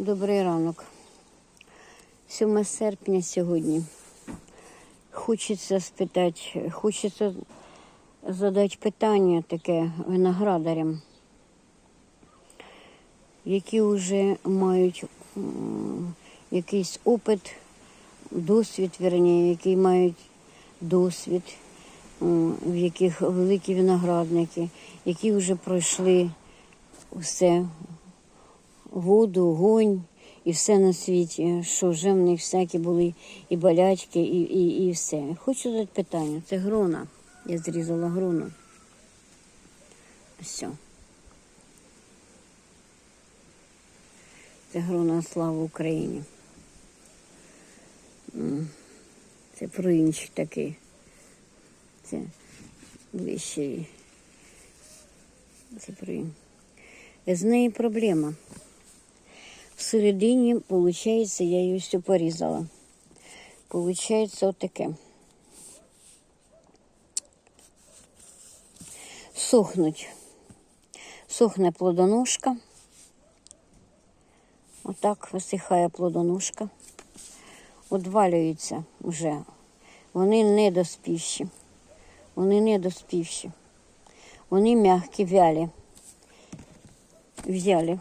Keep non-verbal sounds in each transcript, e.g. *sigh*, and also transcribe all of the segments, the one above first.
Добрий ранок. 7 серпня сьогодні. Хочеться спитати, хочеться задати питання таке виноградарям, які вже мають якийсь опит, досвід, вірні, які мають досвід, в яких великі виноградники, які вже пройшли все воду, огонь і все на світі, що вже в них всякі були і болячки, і, і, і все. Хочу задати питання. Це грона. Я зрізала грону. Все. Це грона слава Україні. Це проінчик такий. Це ближче. Це проінчик. З нею проблема. Всередині, виходить, я її все порізала. Получається отаке. Сохнуть. Сохне плодоножка. Отак висихає плодоножка. Одвалюються вже. Вони недоспівші. Вони недоспівші. Вони м'які, вялі взяли.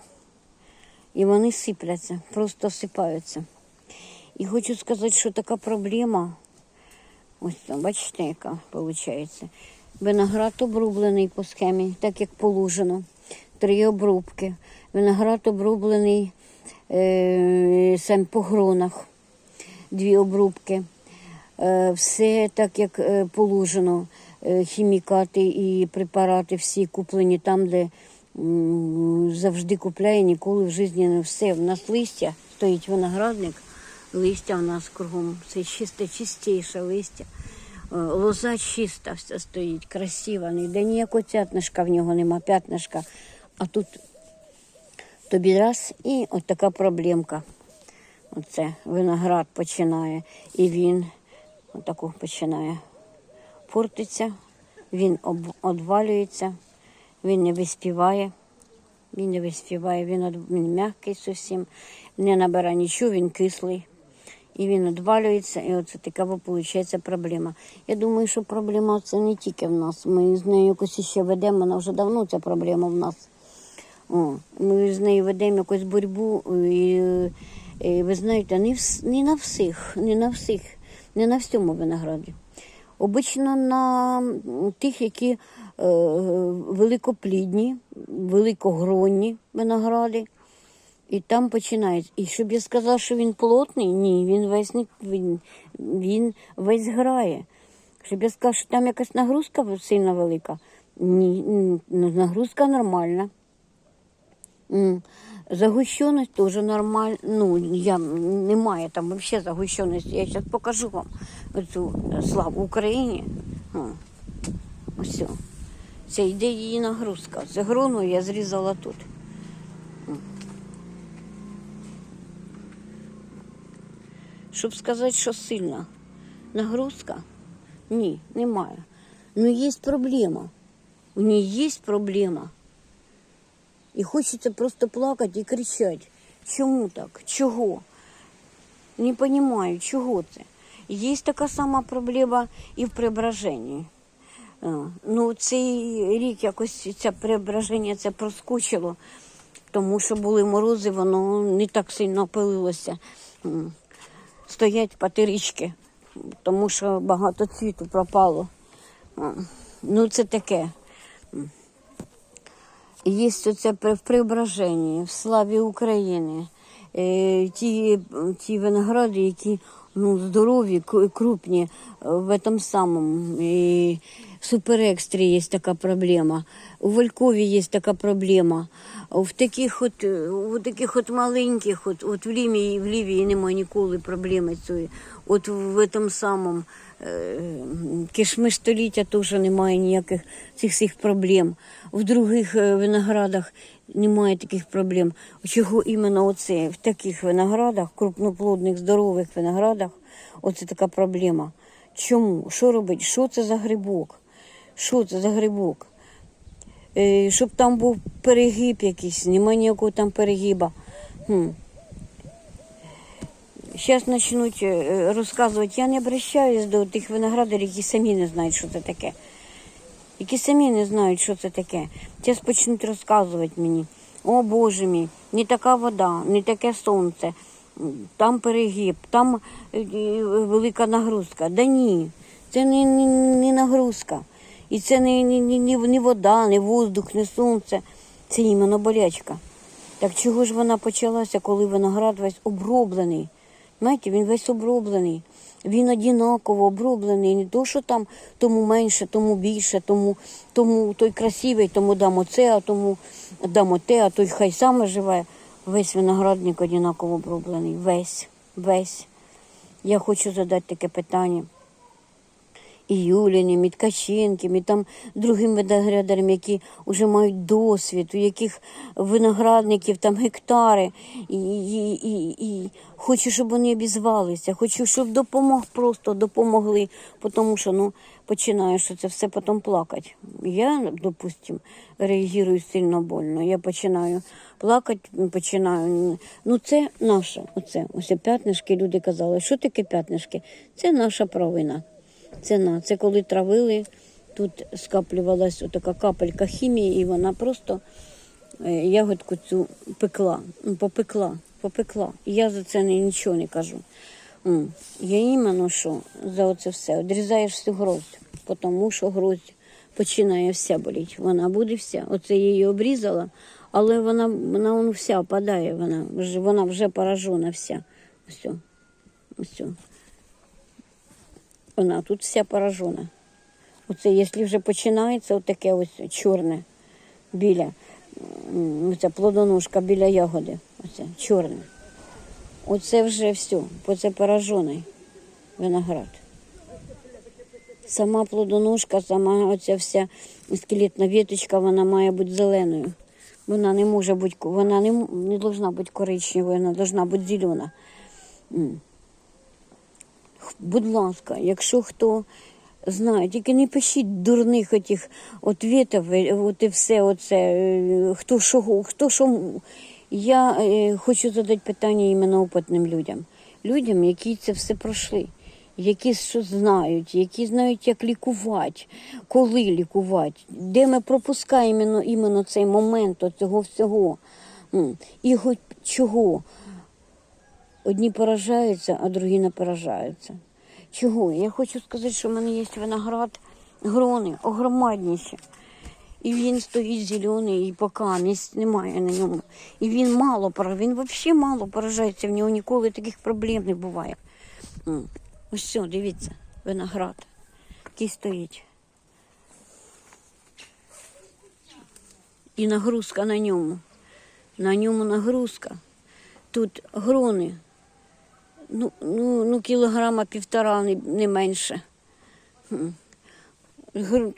І вони сипляться, просто сипаються. І хочу сказати, що така проблема, ось бачите, яка виходить. Виноград обрублений по схемі, так як положено. Три обрубки. Виноград обрублений е, сам по гронах, дві обрубки. Е, все так, як е, положено. Е, хімікати і препарати всі куплені там, де завжди купляє, ніколи в житті не все. У нас листя стоїть виноградник, листя в нас кругом. Це чисте, чистіше листя. Е, Лоза чиста вся стоїть, красива, ніде ніякого цятнишка в нього нема, п'ятнишка. А тут тобі раз і от така проблемка. Оце виноград починає. І він отаку починає портиться, він об, одвалюється, він не виспіває, він не виспіває, він, він м'який зовсім, не набирає нічого, він кислий. І він одвалюється, і оце така виходить проблема. Я думаю, що проблема це не тільки в нас. Ми з нею якось ще ведемо, вона вже давно ця проблема в нас. О, ми з нею ведемо якусь боротьбу, і, і ви знаєте, не, вс, не на всіх, не на всіх, не на всьому винограді. Обично на тих, які великоплідні, великогронні виногради. І там починається. І щоб я сказала, що він плотний, ні, він весь він, він весь грає. Щоб я сказала, що там якась нагрузка сильно велика. Ні, нагрузка нормальна. Загущеність теж нормальна. Ну, я, немає там взагалі загущеності. Я зараз покажу вам оцю славу Україні. Ось. Це йде її нагрузка. Це грону я зрізала тут. Щоб сказати, що сильна нагрузка, ні, немає. Ну є проблема. У неї є проблема. І хочеться просто плакати і кричати. Чому так? Чого? Не розумію, чого це. Є така сама проблема і в преображенні. А, Ну, цей рік якось це преображення це проскочило, тому що були морози, воно не так сильно пилилося. Стоять патерички, тому що багато цвіту пропало. Ну, це таке. Є при- в преображенні, в славі України. Е, ті, ті виногради, які ну, здорові, крупні, е, в этом самому. І суперекстрі є така проблема. У Валькові є така проблема. В таких от, е, у таких от маленьких, от, от в Лівії, в Лівії немає ніколи проблеми цієї. От в этом самому е, кишмиш століття теж немає ніяких цих всіх проблем. В других виноградах немає таких проблем. Чого іменно оце в таких виноградах, крупноплодних, здорових виноградах, оце така проблема. Чому? Що робити? Що це за грибок? Що це за грибок? Е, щоб там був перегиб якийсь, немає ніякого там перегиба. Хм. Зараз почнуть е, розказувати. Я не обращаюсь до тих виноградарів, які самі не знають, що це таке. Які самі не знають, що це таке. Зараз почнуть розказувати мені. О Боже мій, не така вода, не таке сонце, там перегиб, там е, е, велика нагрузка. Да ні, це не, не, не нагрузка. І це не, не, не, не, не вода, не воздух, не сонце. Це іменно болячка. Так чого ж вона почалася, коли виноград весь оброблений? Знаєте, він весь оброблений. Він однаково оброблений. Не то, що там тому менше, тому більше, тому, тому той красивий, тому дамо це, а тому дамо те, а той хай саме живе. Весь виноградник однаково оброблений. Весь, весь. Я хочу задати таке питання і Юліним, і Ткаченким, і там другим виноградарям, які вже мають досвід, у яких виноградників там гектари. І, і, і, і хочу, щоб вони обізвалися, хочу, щоб допомог, просто допомогли, тому що ну, починаю, що це все потім плакати. Я, допустим, реагую сильно больно. Я починаю плакати, починаю. Ну, це наше, оце, ось п'ятнишки. Люди казали, що таке п'ятнишки? Це наша провина. Це це коли травили, тут скаплювалась така капелька хімії, і вона просто е, ягодку цю пекла, ну, попекла, попекла. І я за це нічого не кажу. Я іменно що за оце все. Одрізаєш всю гроздь, тому що гроздь починає вся боліти. Вона буде вся. Оце я її обрізала, але вона, вона вся опадає, вона вже, вона вже поражена вся. Все. Все. Вона тут вся поражена. Оце, якщо вже починається отаке ось чорне біля, оця плодоножка біля ягоди, оце чорне. Оце вже все, бо це поражений виноград. Сама плодоножка, сама оця вся скелетна віточка, вона має бути зеленою. Вона не може бути, вона не, не должна бути коричневою, вона должна бути зелена. Будь ласка, якщо хто знає, тільки не пишіть дурних отих ответів, е, от і все оце, е, хто що, хто що. Я е, хочу задати питання іменно опитним людям. Людям, які це все пройшли, які що знають, які знають, як лікувати, коли лікувати, де ми пропускаємо іменно, іменно цей момент цього всього. І чого. Одні поражаються, а другі не поражаються. Чого? Я хочу сказати, що в мене є виноград, грони, огромадніші. І він стоїть зелений, і поки немає на ньому. І він мало він взагалі мало поражається, в нього ніколи таких проблем не буває. Ось все, дивіться, виноград, який стоїть. І нагрузка на ньому. На ньому нагрузка. Тут грони. Ну, ну, ну кілограма півтора не, не менше.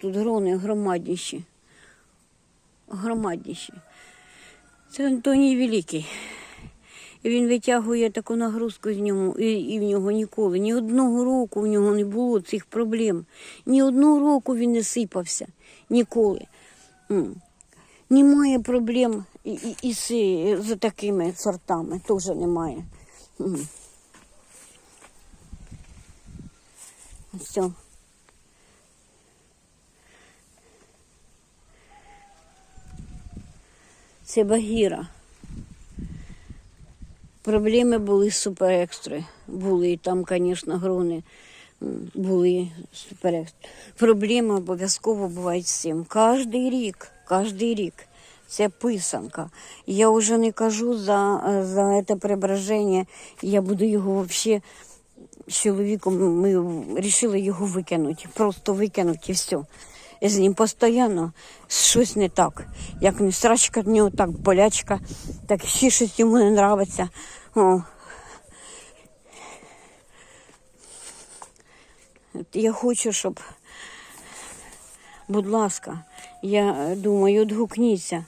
Тут грони громадніші. Громадніші. Це Антоній Великий. І він витягує таку нагрузку з ньому, і, і в нього ніколи. Ні одного року в нього не було цих проблем. Ні одного року він не сипався. Ніколи. Немає проблем і, і, і такими сортами. Теж немає. Все. Це Багіра. Проблеми були суперекстри. Були там, звісно, грони були суперекстри. Проблеми обов'язково бувають з цим. Кожний рік, кожний рік. Це писанка. Я вже не кажу за, за це преображення. Я буду його взагалі чоловіком ми вирішили його викинути. Просто викинути і все. І з ним постійно щось не так. Як не срачка в нього, так болячка, так ще щось йому не подобається. Я хочу, щоб, будь ласка, я думаю, відгукніться.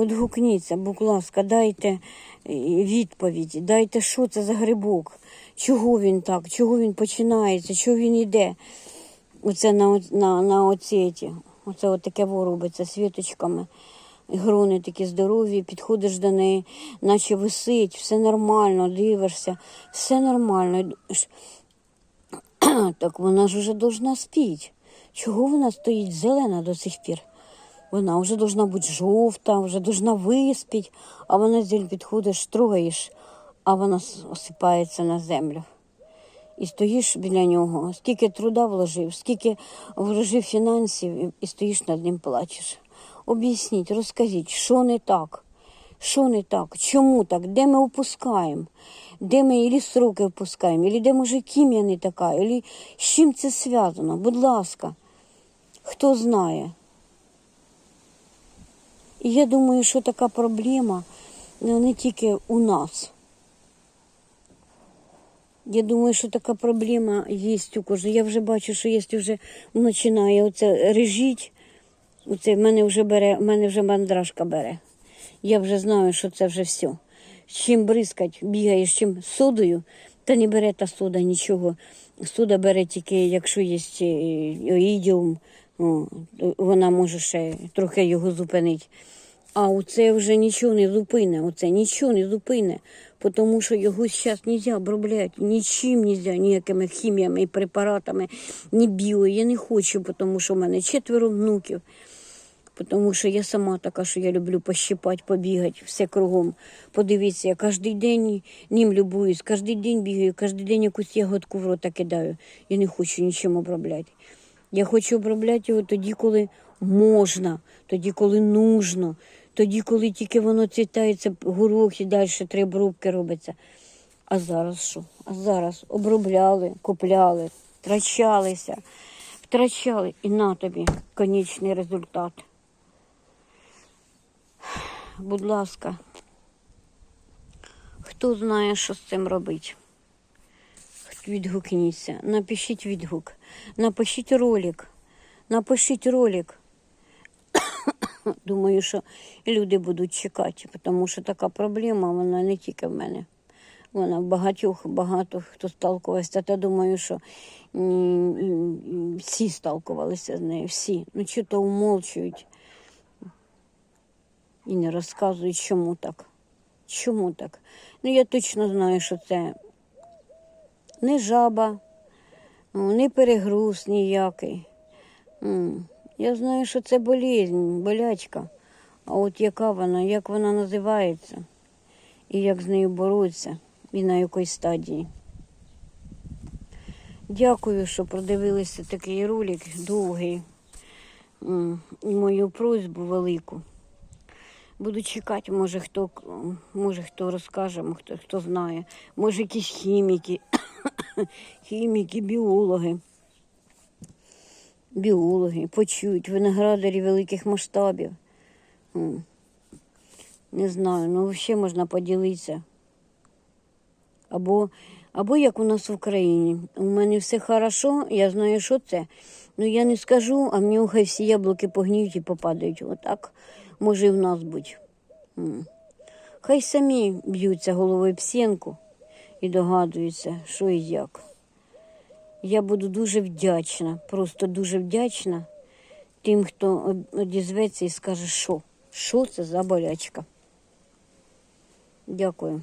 Відгукніться, будь ласка, дайте е, відповідь, дайте, що це за грибок, чого він так, чого він починається, чого він йде. Оце на, на, на оці, ті, оце таке во робиться з. Грони такі здорові, підходиш до неї, наче висить, все нормально, дивишся, все нормально. Так вона ж вже должна спіти. Чого вона стоїть зелена до сих пір? Вона вже должна бути жовта, вже должна виспіть, а вона зіль підходиш, трогаєш, а вона осипається на землю. І стоїш біля нього, скільки труда вложив, скільки вложив фінансів, і, і стоїш над ним плачеш. Об'ясніть, розкажіть, що не так? Що не так? Чому так? Де ми опускаємо? Де ми ілі сроки опускаємо, ілі де може хімія не така, ілі з чим це зв'язано? Будь ласка, хто знає? І я думаю, що така проблема ну, не тільки у нас. Я думаю, що така проблема є у кожного. Я вже бачу, що є вже починає оце режіть. Оце мене вже бере, мене вже мандрашка бере. Я вже знаю, що це вже все. З чим бризкать, бігаєш чим содою, та не бере та сода нічого. Сода бере тільки, якщо є о, то вона може ще трохи його зупинити. А оце вже нічого не зупине, оце нічого не зупине, тому що його зараз не можна обробляти, нічим не можна, ніякими хіміями і препаратами, ні біо. Я не хочу, тому що в мене четверо внуків. Тому що я сама така, що я люблю пощипати, побігати, все кругом. Подивіться, я кожен день ним любуюсь, кожен день бігаю, кожен день якусь ягодку в рота кидаю. Я не хочу нічим обробляти. Я хочу обробляти його тоді, коли можна, тоді, коли нужно, тоді, коли тільки воно цвітається, горох і далі три обробки робиться. А зараз що? А зараз обробляли, купляли, втрачалися, втрачали і на тобі конічний результат. Будь ласка, хто знає, що з цим робити? Відгукніться, напишіть відгук, напишіть ролик, напишіть ролик. *coughs* Думаю, що люди будуть чекати, тому що така проблема, вона не тільки в мене. Вона в багатьох, багато хто сталкувався. Та думаю, що всі сталкувалися з нею, всі. Ну, чи то умолчують і не розказують, чому так. Чому так? Ну, я точно знаю, що це не жаба, не перегруз ніякий. Я знаю, що це болезнь, болячка. А от яка вона, як вона називається, і як з нею боротися, і на якій стадії. Дякую, що продивилися такий ролик довгий. І мою просьбу велику. Буду чекати, може хто, може хто розкаже, хто, хто знає. Може якісь хіміки, *coughs* хіміки, біологи. Біологи почують, виноградарі великих масштабів. Не знаю, ну взагалі можна поділитися. Або, або як у нас в Україні. У мене все хорошо, я знаю, що це. Ну я не скажу, а мені хай всі яблуки погніють і попадають. Отак може і в нас бути. Хай самі б'ються головою об стінку і догадуються, що і як. Я буду дуже вдячна, просто дуже вдячна тим, хто одізветься і скаже, що, що це за болячка. Дякую.